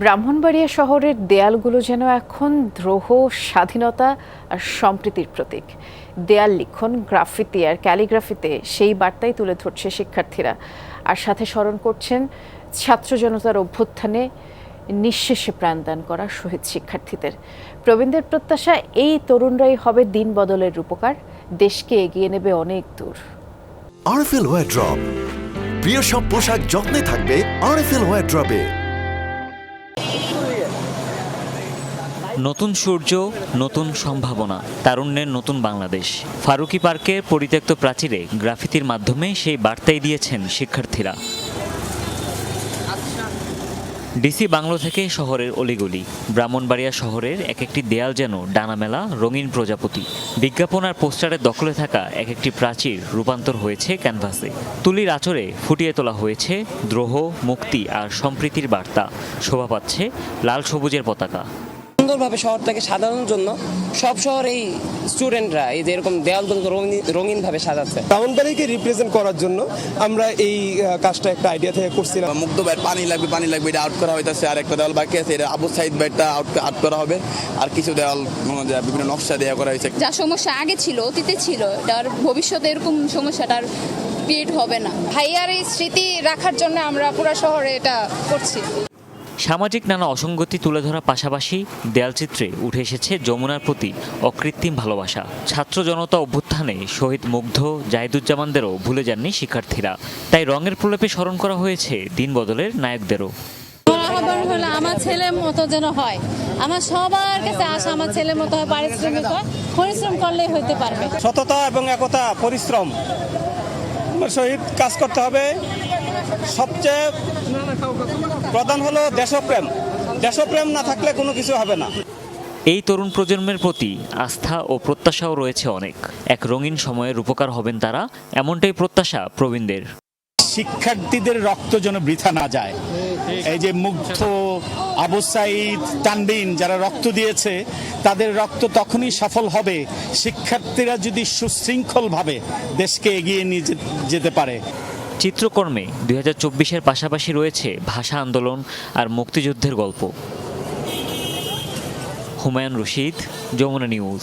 ব্রাহ্মণবাড়িয়া শহরের দেয়ালগুলো যেন এখন দ্রোহ, স্বাধীনতা আর সম্প্রীতির প্রতীক। দেয়াল লিখন, গ্রাফিতি আর ক্যালিগ্রাফিতে সেই বার্তাই তুলে ধরছে শিক্ষার্থীরা। আর সাথে স্মরণ করছেন ছাত্র জনতার অভ্যুত্থানে নিঃশেষে প্রাণদান করা শহীদ শিক্ষার্থীদের। প্রবীণদের প্রত্যাশা, এই তরুণরাই হবে দিন বদলের রূপকার। দেশকে এগিয়ে নেবে অনেক দূর। আরএফএল ওয়ার ড্রপ। প্রিয় সব পোশাক যত্নে থাকবে আরএফএল ওয়ার ড্রপে। নতুন সূর্য, নতুন সম্ভাবনা, তারুণ্যের নতুন বাংলাদেশ। ফারুকি পার্কের পরিত্যক্ত প্রাচীরে গ্রাফিতির মাধ্যমে সেই বার্তাই দিয়েছেন শিক্ষার্থীরা। ডিসি বাংলো থেকে শহরের অলিগলি, ব্রাহ্মণবাড়িয়া শহরের এক একটি দেয়াল যেন ডানামেলা, রঙিন প্রজাপতি। বিজ্ঞাপন আর পোস্টারের দখলে থাকা এক একটি প্রাচীর রূপান্তর হয়েছে ক্যানভাসে। তুলির আচরে ফুটিয়ে তোলা হয়েছে দ্রোহ, মুক্তি আর সম্প্রীতির বার্তা। শোভা পাচ্ছে লাল সবুজের পতাকা। সুন্দরভাবে শহরটাকে সাজানোর জন্য সব শহরেই স্টুডেন্টরা এই যে এরকম দেওয়ালগুলোকে রঙিন রঙিনভাবে সাজাচ্ছে। ব্রাহ্মণবাড়িকে রিপ্রেজেন্ট করার জন্য আমরা এই কাজটা একটা আইডিয়া থেকে করছিলাম। মুগ্ধ ব্যাট পানি লাগবে পানি লাগবে এটা আউট করা হইতেছে। আর একটা দেওয়াল বাকি আছে এটা আবু সাইদ ব্যাটটা আউট আউট করা হবে। আর কিছু দেওয়াল মনে বিভিন্ন নকশা দেওয়া করা হয়েছে। যা সমস্যা আগে ছিল অতীতে ছিল এটার ভবিষ্যতে এরকম সমস্যাটার ক্রিয়েট হবে না। ভাইয়ার এই স্মৃতি রাখার জন্য আমরা পুরো শহরে এটা করছি। সামাজিক নানা অসঙ্গতি তুলে ধরার পাশাপাশি দেয়ালচিত্রে উঠে এসেছে যমুনার প্রতি অকৃত্রিম ভালোবাসা। ছাত্র জনতা অভ্যুত্থানে শহীদ মুগ্ধ জাহিদুজ্জামানদেরও ভুলে যাননি শিক্ষার্থীরা। তাই রঙের প্রলেপে স্মরণ করা হয়েছে দিন বদলের নায়কদেরও। আমার আহ্বান হলো আমার ছেলের মতো যেন হয়। আমার সবার কাছে আসা আমার ছেলে মতো হয় পারিশ্রমিক হয় পরিশ্রম করলেই হইতে পারবে। সততা এবং একতা পরিশ্রম। সহিত কাজ করতে হবে। সবচেয়ে প্রধান হলো দেশপ্রেম। দেশপ্রেম না থাকলে কোনো কিছু হবে না। এই তরুণ প্রজন্মের প্রতি আস্থা ও প্রত্যাশাও রয়েছে অনেক। এক রঙিন সময়ের উপকার হবেন তারা এমনটাই প্রত্যাশা প্রবীণদের। শিক্ষার্থীদের রক্ত যেন বৃথা না যায়। এই যে মুগ্ধ আবু সাইদ তানবিন যারা রক্ত দিয়েছে তাদের রক্ত তখনই সফল হবে শিক্ষার্থীরা যদি সুশৃঙ্খলভাবে দেশকে এগিয়ে নিয়ে যেতে পারে। চিত্রকর্মে দুই হাজার চব্বিশের পাশাপাশি রয়েছে ভাষা আন্দোলন আর মুক্তিযুদ্ধের গল্প। হুমায়ুন রশিদ যমুনা নিউজ।